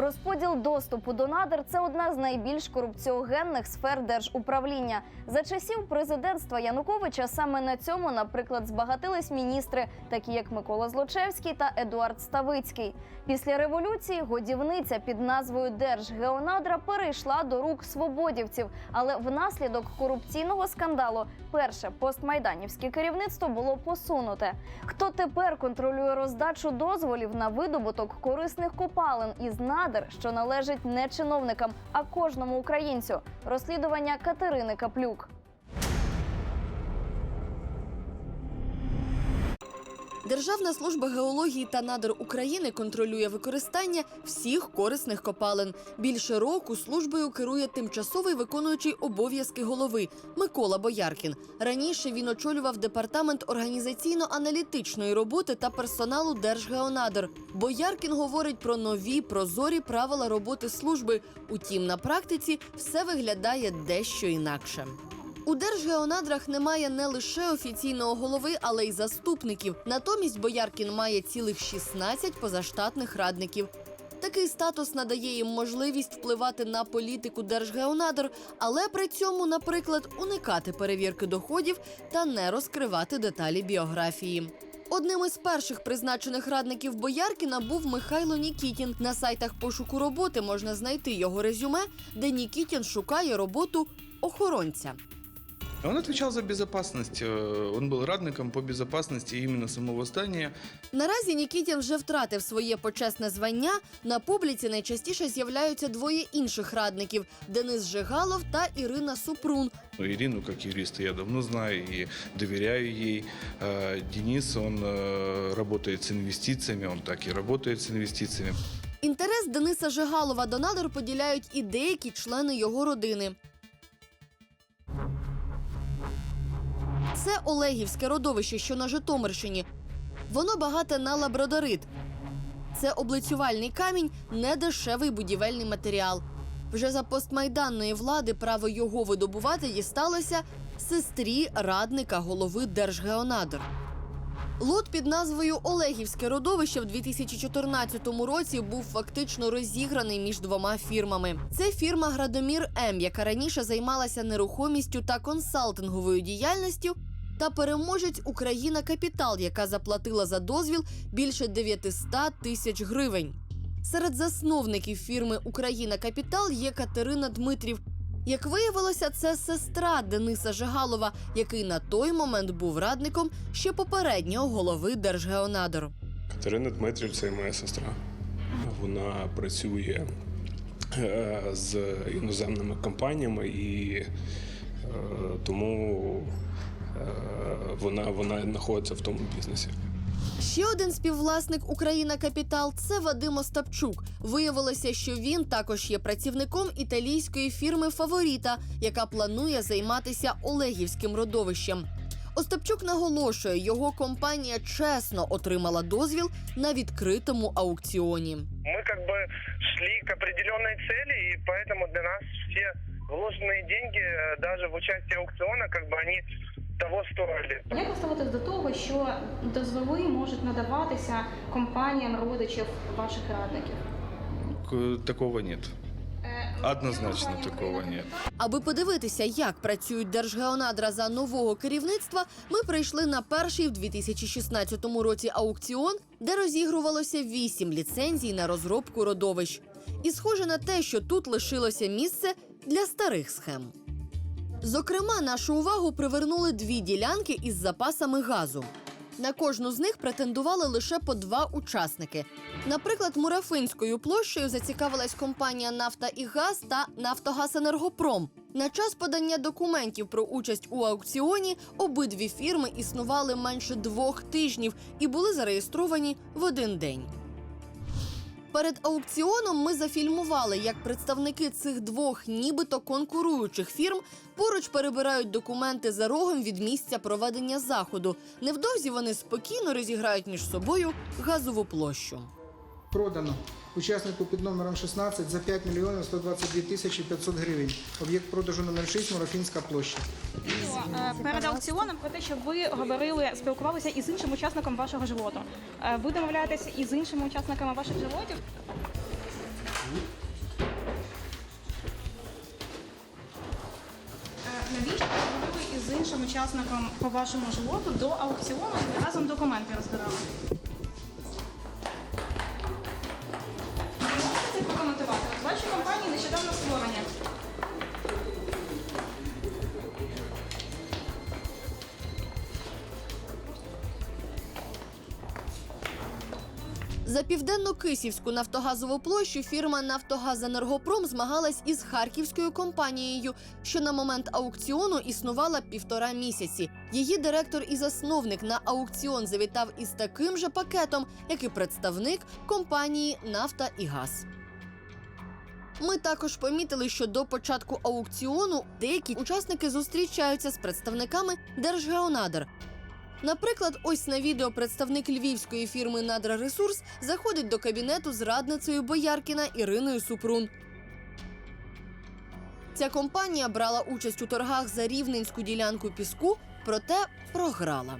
Розподіл доступу до надр це одна з найбільш корупціогенних сфер держуправління. За часів президентства Януковича саме на цьому, наприклад, збагатились міністри, такі як Микола Злочевський та Едуард Ставицький. Після революції годівниця під назвою Держгеонадра перейшла до рук свободівців, але внаслідок корупційного скандалу перше постмайданівське керівництво було посунуте. Хто тепер контролює роздачу дозволів на видобуток корисних копалин із надр, що належить не чиновникам, а кожному українцю? Розслідування Катерини Каплюк. Державна служба геології та надр України контролює використання всіх корисних копалин. Більше року службою керує тимчасовий виконуючий обов'язки голови Микола Бояркін. Раніше він очолював департамент організаційно-аналітичної роботи та персоналу Держгеонадр. Бояркін говорить про нові прозорі правила роботи служби. Утім, на практиці все виглядає дещо інакше. У Держгеонадрах немає не лише офіційного голови, але й заступників. Натомість Бояркін має цілих 16 позаштатних радників. Такий статус надає їм можливість впливати на політику Держгеонадр, але при цьому, наприклад, уникати перевірки доходів та не розкривати деталі біографії. Одним із перших призначених радників Бояркіна був Михайло Нікітін. На сайтах пошуку роботи можна знайти його резюме, де Нікітін шукає роботу охоронця. Он отвечал за безопасность. э, Он был радником по безопасности именно самого здания. Наразі Нікітін вже втратив своє почесне звання. На публіці найчастіше з'являються двоє інших радників: Денис Жигалов та Ірина Супрун. Ну, Ирину, как юриста, я давно знаю и доверяю ей. Э, Денис, он э, работает с инвестициями, он так и работает с инвестициями. Інтерес Дениса Жигалова до надр поділяють і деякі члени його родини. Це Олегівське родовище, що на Житомирщині. Воно багате на лабрадорит. Це облицювальний камінь, недешевий будівельний матеріал. Вже за постмайданної влади право його видобувати дісталося сестрі радника голови Держгеонадр. Лот під назвою Олегівське родовище в 2014 році був фактично розіграний між двома фірмами. Це фірма Градомір М, яка раніше займалася нерухомістю та консалтинговою діяльністю, та переможець Україна Капітал, яка заплатила за дозвіл більше 900 тисяч гривень. Серед засновників фірми Україна Капітал є Катерина Дмитрів. Як виявилося, це сестра Дениса Жигалова, який на той момент був радником ще попереднього голови Держгеонадр. Катерина Дмитрів це моя сестра. Вона працює е, з іноземними компаніями і е, тому вона, вона знаходиться в тому бізнесі. Ще один співвласник Україна Капітал це Вадим Остапчук. Виявилося, що він також є працівником італійської фірми Фаворіта, яка планує займатися Олегівським родовищем. Остапчук наголошує, його компанія чесно отримала дозвіл на відкритому аукціоні. мы как бы шли к определенной цели, и поэтому для нас все вложенные деньги, э, даже в участие аукциона, как бы они того стоили. Як ви ставитесь до того, що дозволи можуть надаватися компаніям родичів ваших радників? Такого нет. Е, Однозначно такого «Україна нет. Аби подивитися, як працюють Держгеонадра за нового керівництва, ми прийшли на перший в 2016 році аукціон, де розігрувалося вісім ліцензій на розробку родовищ. І схоже на те, що тут лишилося місце для старих схем. Зокрема, нашу увагу привернули дві ділянки із запасами газу. На кожну з них претендували лише по два учасники. Наприклад, Мурафинською площею зацікавилась компанія Нафта і Газ та Нафтогазенергопром. На час подання документів про участь у аукціоні обидві фірми існували менше двох тижнів і були зареєстровані в один день. Перед аукціоном ми зафільмували, як представники цих двох нібито конкуруючих фірм поруч перебирають документи за рогом від місця проведення заходу. Невдовзі вони спокійно розіграють між собою газову площу. Продано учаснику під номером 16 за 5 мільйонів 122 тисячі 500 гривень. Об'єкт продажу номер 6 Марафінська площа. Е, перед аукціоном про те, що ви говорили, спілкувалися із іншим учасником вашого животу. Е, ви домовляєтеся із іншими учасниками ваших животів? Е, навіщо ви з іншим учасником по вашому животу до аукціону і разом документи розбирали? За південно-кисівську нафтогазову площу фірма Нафтогазенергопром змагалась із харківською компанією, що на момент аукціону існувала півтора місяці. Її директор і засновник на аукціон завітав із таким же пакетом, як і представник компанії Нафта і Газ. Ми також помітили, що до початку аукціону деякі учасники зустрічаються з представниками Держгеонадр. Наприклад, ось на відео представник львівської фірми Надра Ресурс заходить до кабінету з радницею Бояркіна Іриною Супрун. Ця компанія брала участь у торгах за рівненську ділянку піску, проте програла.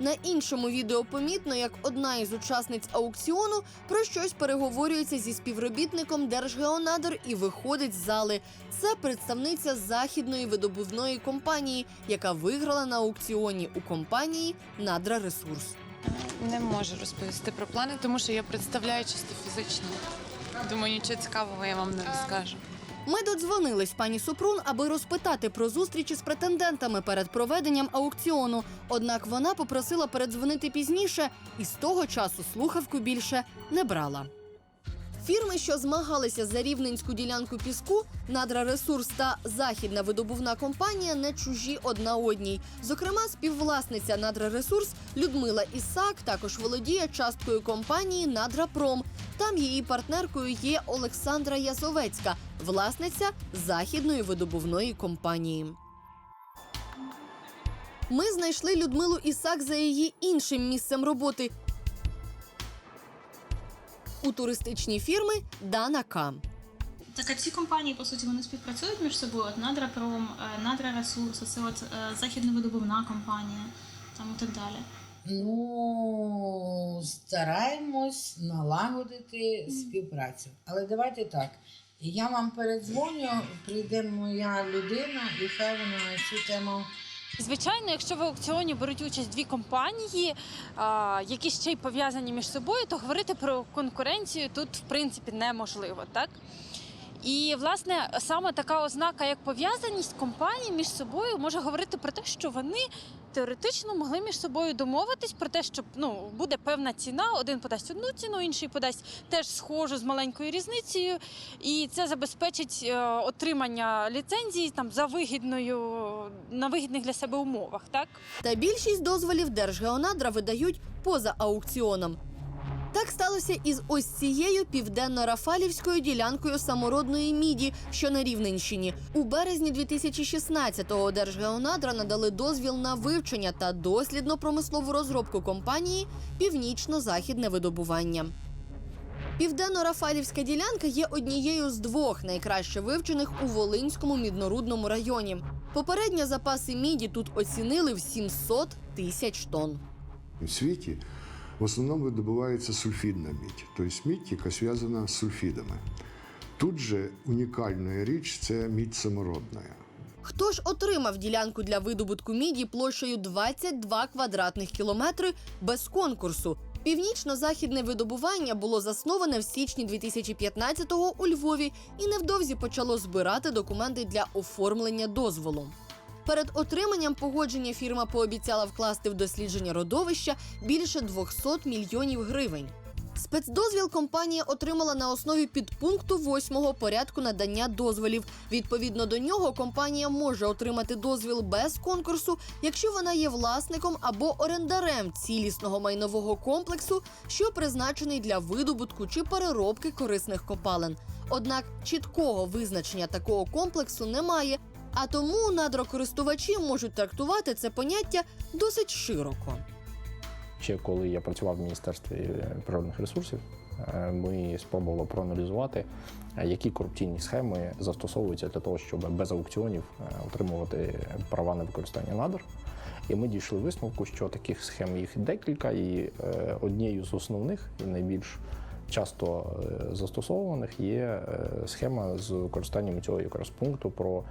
На іншому відео помітно, як одна із учасниць аукціону про щось переговорюється зі співробітником Держгеонадр і виходить з зали. Це представниця західної видобувної компанії, яка виграла на аукціоні у компанії Надра Ресурс. Не можу розповісти про плани, тому що я представляю чисто фізично. Думаю, нічого цікавого я вам не розкажу. Ми додзвонились пані Супрун, аби розпитати про зустрічі з претендентами перед проведенням аукціону. Однак вона попросила передзвонити пізніше і з того часу слухавку більше не брала. Фірми, що змагалися за рівненську ділянку піску, Надра Ресурс та Західна видобувна компанія не чужі одна одній. Зокрема, співвласниця Надра Ресурс Людмила Ісак також володіє часткою компанії Надропром. Там її партнеркою є Олександра Язовецька, власниця західної видобувної компанії. Ми знайшли Людмилу Ісак за її іншим місцем роботи у туристичній фірми Дана К. Так, а ці компанії, по суті, вони співпрацюють між собою. От Надропром, е, Надра Ресурс, це от е, західно-видобувна компанія там і так далі. Ну, стараємось налагодити співпрацю. Але давайте так. Я вам передзвоню, прийде моя людина, і хай вона на цю тему. Звичайно, якщо в аукціоні беруть участь дві компанії, які ще й пов'язані між собою, то говорити про конкуренцію тут в принципі неможливо, так? І власне саме така ознака, як пов'язаність компаній між собою, може говорити про те, що вони теоретично могли між собою домовитись про те, що ну буде певна ціна, один подасть одну ціну, інший подасть теж схожу з маленькою різницею, і це забезпечить е, отримання ліцензії там за вигідною на вигідних для себе умовах, так Та більшість дозволів Держгеонадра видають поза аукціоном. Так сталося і з ось цією південно-рафалівською ділянкою самородної міді, що на Рівненщині. У березні 2016-го Держгеонадра надали дозвіл на вивчення та дослідно промислову розробку компанії Північно-західне видобування. Південно-Рафалівська ділянка є однією з двох найкраще вивчених у Волинському міднорудному районі. Попередньо запаси міді тут оцінили в 700 тисяч тонн. У світі в основному видобувається сульфідна мідь, тобто мідь, яка зв'язана з сульфідами. Тут же унікальна річ це мідь самородна. Хто ж отримав ділянку для видобутку міді площею 22 квадратних кілометри без конкурсу? Північно-західне видобування було засноване в січні 2015-го у Львові і невдовзі почало збирати документи для оформлення дозволу. Перед отриманням погодження фірма пообіцяла вкласти в дослідження родовища більше 200 мільйонів гривень. Спецдозвіл компанія отримала на основі підпункту 8 порядку надання дозволів. Відповідно до нього, компанія може отримати дозвіл без конкурсу, якщо вона є власником або орендарем цілісного майнового комплексу, що призначений для видобутку чи переробки корисних копалин. Однак чіткого визначення такого комплексу немає. А тому надрокористувачі можуть трактувати це поняття досить широко. Ще коли я працював в міністерстві е, природних ресурсів, е, ми спробували проаналізувати, е, які корупційні схеми застосовуються для того, щоб без аукціонів отримувати права на використання надр. І ми дійшли висновку, що таких схем їх декілька, і однією з основних і найбільш часто застосовуваних є схема з використанням цього якраз пункту про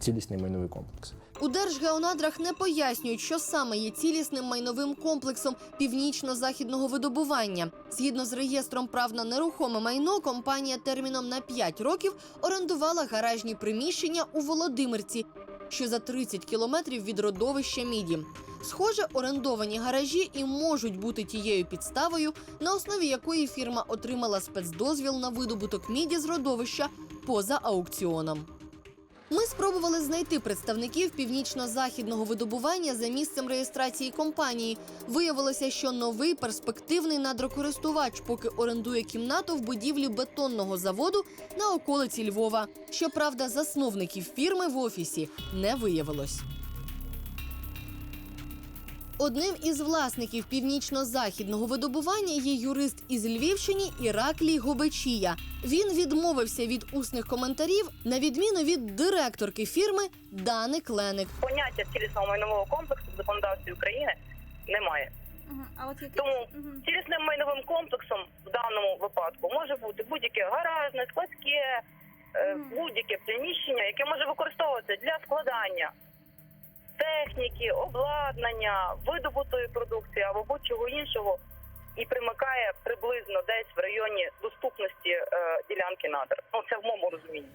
цілісний майновий комплекс. У Держгеонадрах не пояснюють, що саме є цілісним майновим комплексом північно-західного видобування. Згідно з реєстром прав на нерухоме майно, компанія терміном на 5 років орендувала гаражні приміщення у Володимирці, що за 30 кілометрів від родовища міді. Схоже, орендовані гаражі і можуть бути тією підставою, на основі якої фірма отримала спецдозвіл на видобуток міді з родовища поза аукціоном. Ми спробували знайти представників північно-західного видобування за місцем реєстрації компанії. Виявилося, що новий перспективний надрокористувач поки орендує кімнату в будівлі бетонного заводу на околиці Львова. Щоправда, засновників фірми в офісі не виявилось. Одним із власників північно-західного видобування є юрист із Львівщини Іраклій Гобечія. Він відмовився від усних коментарів на відміну від директорки фірми Дани Кленик. Поняття цілісного майнового комплексу в законодавстві України немає. А от які Тому цілісним майновим комплексом в даному випадку може бути будь-яке гаражне, складське, е, будь-яке приміщення, яке може використовуватися для складання техніки, обладнання, видобутої продукції або будь-чого іншого, і примикає приблизно десь в районі доступності е, ділянки надр. Ну це в моєму розумінні.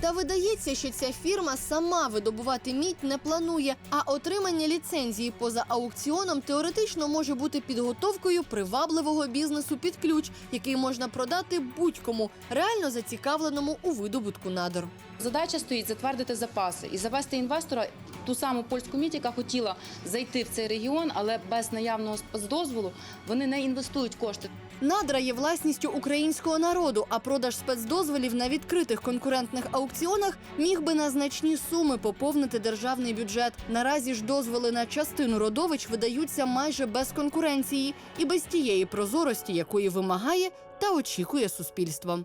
Та видається, що ця фірма сама видобувати мідь не планує, а отримання ліцензії поза аукціоном теоретично може бути підготовкою привабливого бізнесу під ключ, який можна продати будь-кому реально зацікавленому у видобутку надр. Задача стоїть затвердити запаси і завести інвестора ту саму польську мідь, яка хотіла зайти в цей регіон, але без наявного спецдозволу вони не інвестують кошти. Надра є власністю українського народу, а продаж спецдозволів на відкритих конкурентних аукціонах міг би на значні суми поповнити державний бюджет. Наразі ж дозволи на частину родовищ видаються майже без конкуренції і без тієї прозорості, якої вимагає та очікує суспільство.